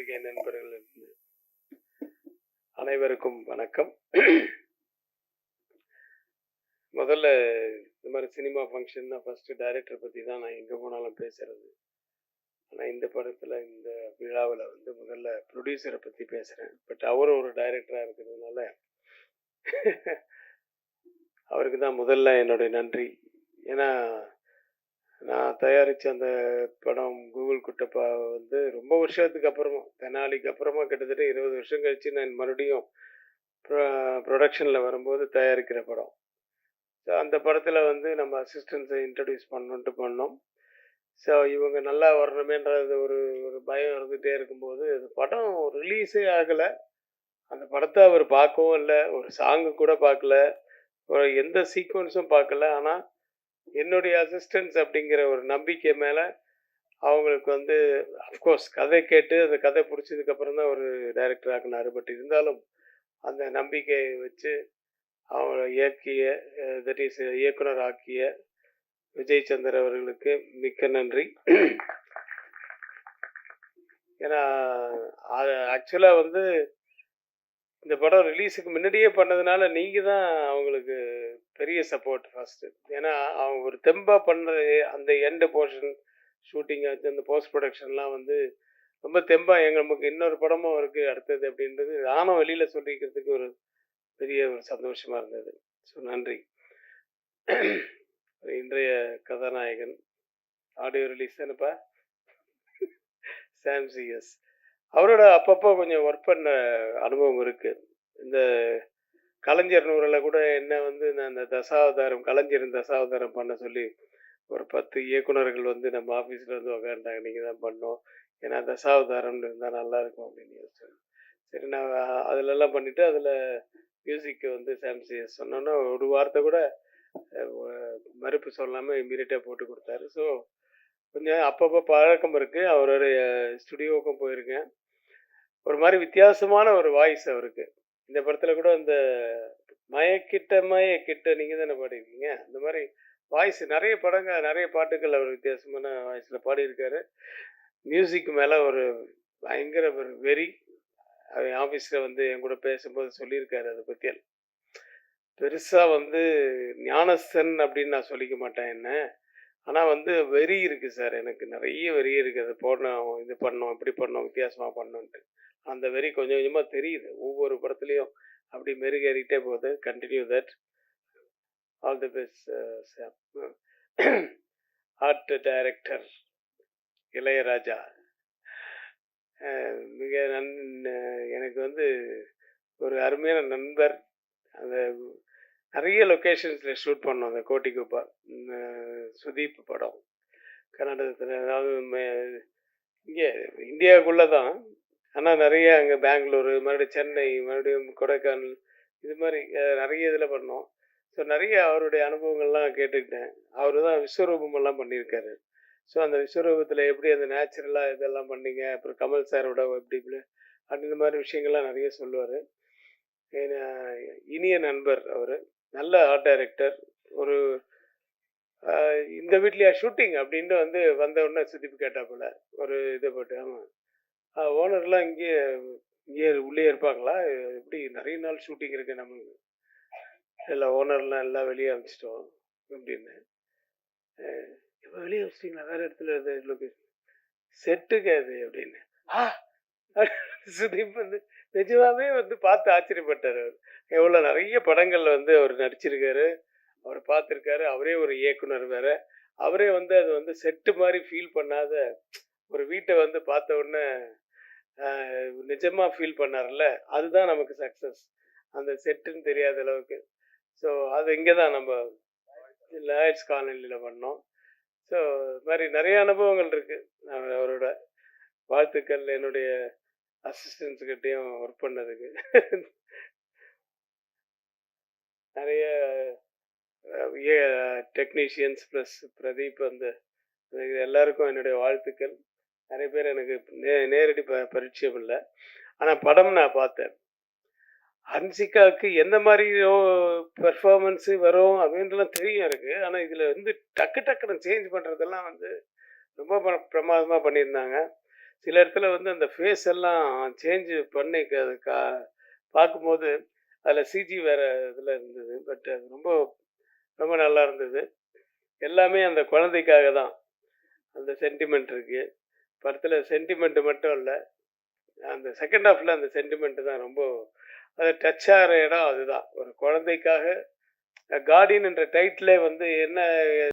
பத்திரிகை நண்பர்கள் அனைவருக்கும் வணக்கம். முதல்ல இந்த மாதிரி சினிமா ஃபங்க்ஷன்னா ஃபர்ஸ்ட் டைரக்டர் பற்றி தான் நான் எங்கே போனாலும் பேசுறது. ஆனால் இந்த படத்தில் இந்த விழாவில் வந்து முதல்ல ப்ரொடியூசரை பற்றி பேசுகிறேன் பட் அவரும் ஒரு டைரக்டராக இருக்கிறதுனால அவருக்கு தான் முதல்ல என்னுடைய நன்றி. ஏன்னா நான் தயாரித்த அந்த படம் கூகுள் குட்டப்பா வந்து ரொம்ப வருஷத்துக்கு அப்புறமா தெனாலிக்கு அப்புறமா கிட்டத்தட்ட இருபது வருஷம் கழிச்சு நான் மறுபடியும் ப்ரொடக்ஷனில் வரும்போது தயாரிக்கிற படம். ஸோ அந்த படத்தில் வந்து நம்ம அசிஸ்டன்ஸை இன்ட்ரடியூஸ் பண்ணணுன்ட்டு பண்ணோம். ஸோ இவங்க நல்லா வரணுமேன்றது ஒரு ஒரு பயம் இருந்துகிட்டே இருக்கும்போது அந்த படம் ரிலீஸே ஆகலை. அந்த படத்தை அவர் பார்க்கவும் இல்லை. ஒரு சாங்கு கூட பார்க்கல. எந்த சீக்வன்ஸும் பார்க்கல. ஆனால் என்னுடைய அசிஸ்டன்ஸ் அப்படிங்கிற ஒரு நம்பிக்கை மேலே அவங்களுக்கு வந்து அஃப்கோர்ஸ் கதை கேட்டு அந்த கதை பிடிச்சதுக்கப்புறம் தான் ஒரு டைரக்டர் ஆக்கினார். பட் இருந்தாலும் அந்த நம்பிக்கையை வச்சு அவங்கள இயக்கிய தட் இஸ் இயக்குனர் ஆக்கிய விஜய் சந்தர் அவர்களுக்கு மிக்க நன்றி. ஏன்னா ஆக்சுவலாக வந்து இந்த படம் ரிலீஸுக்கு முன்னாடியே பண்ணதுனால நீங்கள் தான் அவங்களுக்கு பெரிய சப்போர்ட் ஃபஸ்ட்டு ஏன்னா அவங்க ஒரு தெம்பாக பண்ணுறது அந்த எண்டு போர்ஷன் ஷூட்டிங் ஆச்சு அந்த போஸ்ட் ப்ரொடக்ஷன்லாம் வந்து ரொம்ப தெம்பாக எங்கள் நமக்கு இன்னொரு படமும் இருக்குது அடுத்தது அப்படின்றது நானும் வெளியில் சொல்லிக்கிறதுக்கு ஒரு பெரிய ஒரு சந்தோஷமாக இருந்தது. ஸோ நன்றி. இன்றைய கதாநாயகன் ஆடியோ ரிலீஸ் தானேப்பா சாம்சிஎஸ் அவரோட அப்பப்போ கொஞ்சம் ஒர்க் பண்ண அனுபவம் இருக்குது இந்த கலைஞர் நூறில் கூட என்ன வந்து நான் அந்த தசாவதாரம் கலைஞரின் தசாவதாரம் பண்ண சொல்லி ஒரு பத்து இயக்குனர்கள் வந்து நம்ம ஆஃபீஸில் வந்து உக்காண்டாங்க நீங்கள் தான் பண்ணோம் ஏன்னா தசாவதாரம்னு இருந்தால் நல்லாயிருக்கும் அப்படின்னு யோசிச்சேன். சரி நான் அதிலெல்லாம் பண்ணிவிட்டு அதில் மியூசிக்கு வந்து சாம்சிஎஸ் சொன்னோன்னா ஒரு வார்த்தை கூட மறுப்பு சொல்லாமல் இம்மீடியட்டாக போட்டு கொடுத்தாரு. ஸோ கொஞ்சம் அப்பப்போ பழக்கம் இருக்குது அவருடைய ஸ்டுடியோவுக்கும் போயிருக்கேன். ஒரு மாதிரி வித்தியாசமான ஒரு வாய்ஸ் அவருக்கு. இந்த படத்தில் கூட இந்த மயக்கிட்ட மயக்கிட்ட நீங்கள் தானே பாடிருக்கீங்க? அந்த மாதிரி வாய்ஸ் நிறைய படங்கள் நிறைய பாட்டுகள் அவர் வித்தியாசமான வாய்ஸில் பாடியிருக்காரு. மியூசிக் மேலே ஒரு பயங்கர ஒரு வெறி. அவன் ஆஃபீஸில் வந்து என் கூட பேசும்போது சொல்லியிருக்காரு அதை பற்றியல் பெருசாக வந்து ஞானஸ்தன் அப்படின்னு நான் சொல்லிக்க மாட்டேன் என்ன. ஆனால் வந்து வெறி இருக்குது சார். எனக்கு நிறைய வெறி இருக்குது அது போடணும் இது பண்ணோம் இப்படி பண்ணோம் வித்தியாசமாக பண்ணோன்ட்டு அந்த வெறி கொஞ்சம் கொஞ்சமாக தெரியுது. ஒவ்வொரு படத்துலையும் அப்படி மெருகேறிக்கிட்டே போகுது. Continue that all the best art director Ilaiyaraaja. மிக நன் எனக்கு வந்து ஒரு அருமையான நண்பர். அந்த நிறைய லொக்கேஷன்ஸில் ஷூட் பண்ணோம். அந்த கோட்டிக்குப்பா சுதீப் படம் கர்நாடகத்தில் அதாவது இங்கே இந்தியாவுக்குள்ளே தான் ஆனால் நிறைய அங்கே பெங்களூரு மறுபடியும் சென்னை மறுபடியும் கொடைக்கானல் இது மாதிரி நிறைய இதில் பண்ணோம். ஸோ நிறைய அவருடைய அனுபவங்கள்லாம் கேட்டுக்கிட்டேன். அவர் தான் விஸ்வரூபமெல்லாம் பண்ணியிருக்காரு. ஸோ அந்த விஸ்வரூபத்தில் எப்படி அந்த நேச்சுரலாக இதெல்லாம் பண்ணீங்க? அப்புறம் கமல் சாரோட எப்படி இப்படி அந்த மாதிரி விஷயங்கள்லாம் நிறைய சொல்லுவார். இனிய நண்பர் அவர். நல்ல ஆர்ட் டைரக்டர் ஒரு இந்த வீட்லையா ஷூட்டிங் அப்படின்ட்டு வந்து வந்த உடனே சுத்திப்பு கேட்டாப்புல ஒரு இதை போட்டு ஆமாம் ஓனர்லாம் இங்கேயே இங்கேயே உள்ளே இருப்பாங்களா? எப்படி நிறைய நாள் ஷூட்டிங் இருக்கு நமக்கு இல்லை ஓனர்லாம் எல்லாம் வெளியே அனுப்பிச்சிட்டோம் அப்படின்னு. இப்போ வெளியே வச்சிட்டிங்களா வேறு இடத்துல இது லொக்கேஷன் செட்டுக்கு அது அப்படின்னு. ஆ சுதீப் வந்து நிஜமாவே வந்து பார்த்து ஆச்சரியப்பட்டார் அவர். எவ்வளோ நிறைய படங்களில் வந்து அவர் நடிச்சிருக்காரு. அவர் பார்த்துருக்காரு. அவரே ஒரு இயக்குனர் வேற. அவரே வந்து அது வந்து செட்டு மாதிரி ஃபீல் பண்ணாத ஒரு வீட்டை வந்து பார்த்த உடனே நிஜமாக ஃபீல் பண்ணார்ல அதுதான் நமக்கு சக்ஸஸ் அந்த செட்டுன்னு தெரியாத அளவுக்கு. ஸோ அது இங்கே தான் நம்ம லாயட்ஸ் காலனியில் பண்ணோம். ஸோ இது மாதிரி நிறைய அனுபவங்கள் இருக்குது அவரோட வாழ்த்துக்கள் என்னுடைய அசிஸ்டன்ஸுக்கிட்டேயும் ஒர்க் பண்ணதுக்கு நிறைய டெக்னீஷியன்ஸ் ப்ளஸ் பிரதீப் அந்த எல்லாருக்கும் என்னுடைய வாழ்த்துக்கள். நிறைய பேர் எனக்கு நே நேரடி ப பரிச்சயம் இல்லை. ஆனால் படம் நான் பார்த்தேன். ஹன்சிகாவுக்கு எந்த மாதிரி பெர்ஃபார்மன்ஸு வரும் அப்படின்றலாம் தெரியும் எனக்கு. ஆனால் இதில் வந்து டக்கு டக்குன்னு சேஞ்ச் பண்ணுறதெல்லாம் வந்து ரொம்ப பிரமாதமாக பண்ணியிருந்தாங்க. சில இடத்துல வந்து அந்த ஃபேஸ் எல்லாம் சேஞ்ச் பண்ணி அது கா பார்க்கும்போது அதில் சிஜி வேறு இதில் இருந்தது. பட் அது ரொம்ப ரொம்ப நல்லா இருந்தது. எல்லாமே அந்த குழந்தைக்காக தான். அந்த சென்டிமெண்ட் இருக்குது படத்தில் சென்டிமெண்ட்டு மட்டும் இல்லை. அந்த செகண்ட் ஹாஃபில் அந்த சென்டிமெண்ட்டு தான் ரொம்ப அது டச் ஆகிற இடம் அதுதான். ஒரு குழந்தைக்காக கார்டியன் என்ற டைட்டிலே வந்து என்ன